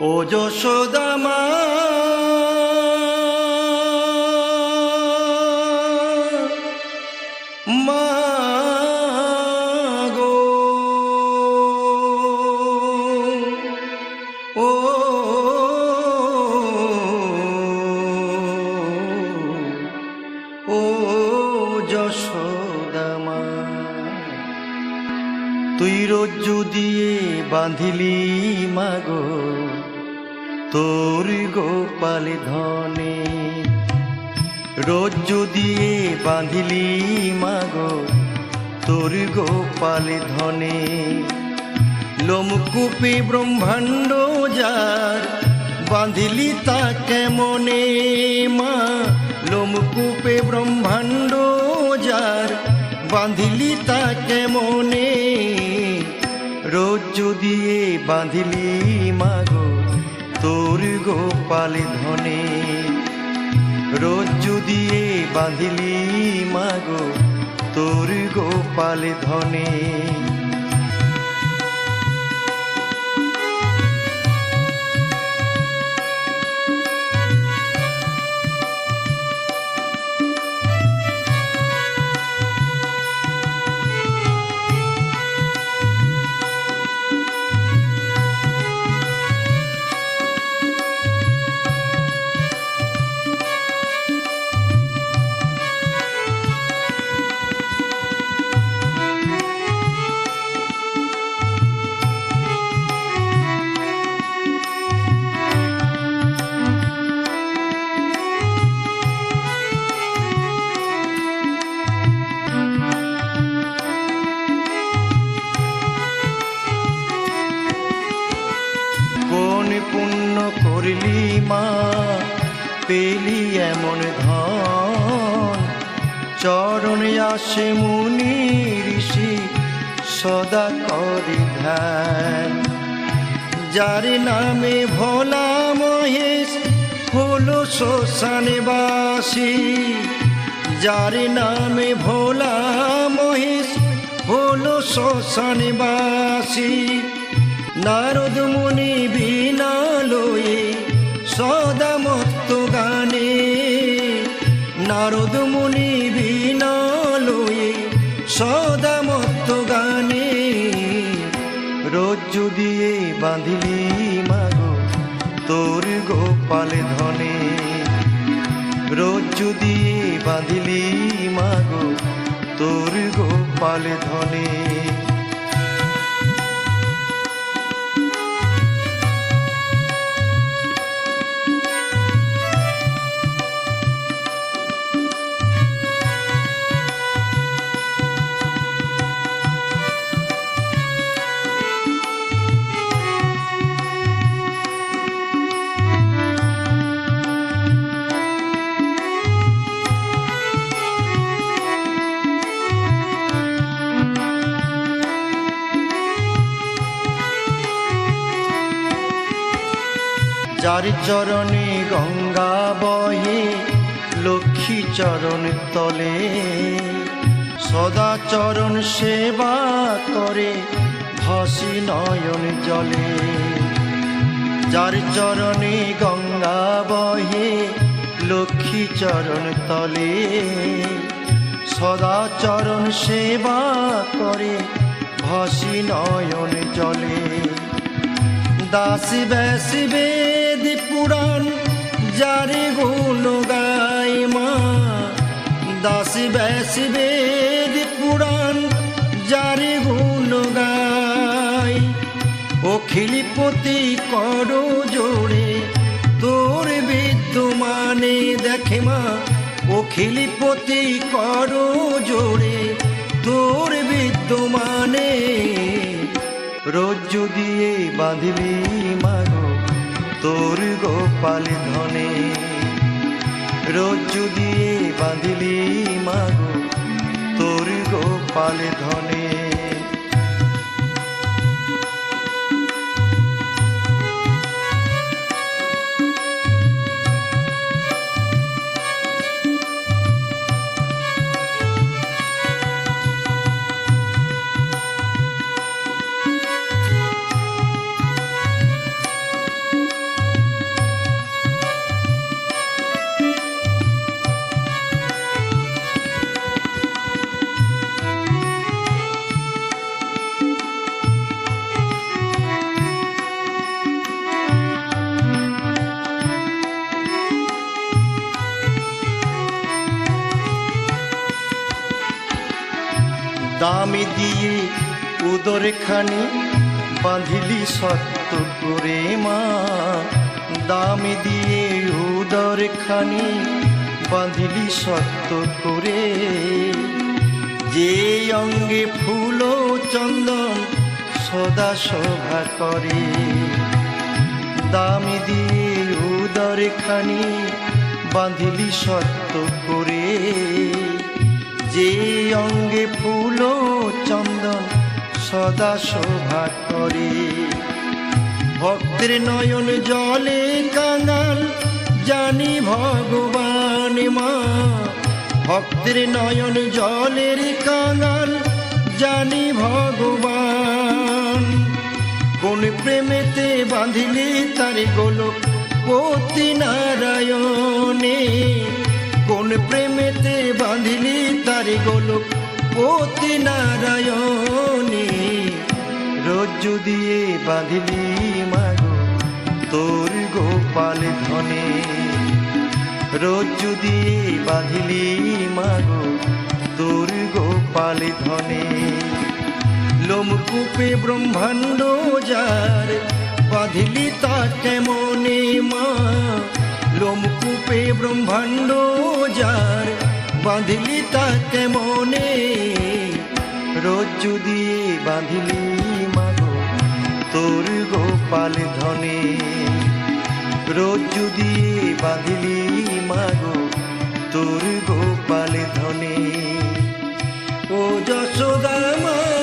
ও যশোদামা মা গো ও ও যশোদামা তুই রজ্জু দিয়ে বাঁধিলি মাগো। তোর গোপাল ধনে রজ্জু দিয়ে বাঁধিলি মাগো, তোর গোপাল ধনে। লোমকূপে ব্রহ্মাণ্ড যার, বাঁধিলি তা কেমনে মা? লোমকূপে ব্রহ্মাণ্ড যার, বাঁধিলি তা কেমনে? রজ্জু দিয়ে বাঁধিলি মাগো তোর গোপালি ধনে। রজ্জু দিয়ে বাঁধিলি মাগো তোর গোপাল ধনে। করলি মা, পেলি এমন ধন। চরণে আসে মুনি ঋষি, সদা করি ধ্যান। যার নামে ভোলা মহেশ, হলো শ্মশানে বাসী। যার নামে ভোলা মহেশ, হলো শ্মশানে বাসী। নারদ মুনি বিনা লয়ে সদা মত্ত গানে। নারদ মুনি বিনা লয়ে সদা মত্ত গানে। রজ্জু দিয়ে বাঁধিলি মাগো তোর গোপাল ধনে। রজ্জু দিয়ে বাঁধিলি মাগো তোর গোপাল ধনে। যার চরণে গঙ্গা বহে, লক্ষ্মী চরণ তলে। সদা চরণ সেবা করে ভাসি নয়ন জলে। যার চরণে গঙ্গা বহে, লক্ষ্মী চরণ তলে। সদা চরণ সেবা করে ভাসি নয়ন জলে। দাসী ব্যাসী বেদ পুরাণ, যারে গুণ গায় মা। দাসী ব্যাসী বেদ পুরাণ, যারে গুণ গায় অখিলপতি করো জোড়ে তোর বিদ্যমানে দেখে মা। ও অখিলপতি করো জোড়ে তোর বিদ্যমানে রজ্জু দিয়ে বাঁধিলি মাগো তোর গোপাল ধনে। রজ্জু দিয়ে বাঁধিলি মাগো তোর গোপাল ধনে। দামি দিয়ে উদর খানি বাঁধিলি সত্য করে মা। দামি দিয়ে উদর খানি বাঁধিলি সত্য করে। যে অঙ্গে ফুল ও চন্দন সদা শোভা করে। দামি দিয়ে উদর খানি বাঁধিলি সত্য করে। যে সদা শোভা করে। ভক্তের নয়ন জলে কাঙাল, জানি ভগবান মা। ভক্তের নয়ন জলের কাঙাল, জানি ভগবান। কোন প্রেমেতে বাঁধিলে তার গোলক পতি নারায়ণে। কোন প্রেমেতে বাঁধিলি তার গোলক পতি নারায়ণে, রজ্জু দিয়ে বাঁধিলি মাগো তোর গোপাল ধনে। রজ্জু দিয়ে বাঁধিলি মাগো তোর গোপাল ধনে। লোমকূপে ব্রহ্মাণ্ড যার, বাঁধিলি তা কেমনে মা? লোমকূপে ব্রহ্মাণ্ড যার বাঁধিলি তাকে মনে। রোজ যদি বাঁধিলি মাগো, তোর গোপাল ধনে। রোজ যদি বাঁধিলি মাগো, তোর গোপাল ধনে। ও যশোদা মা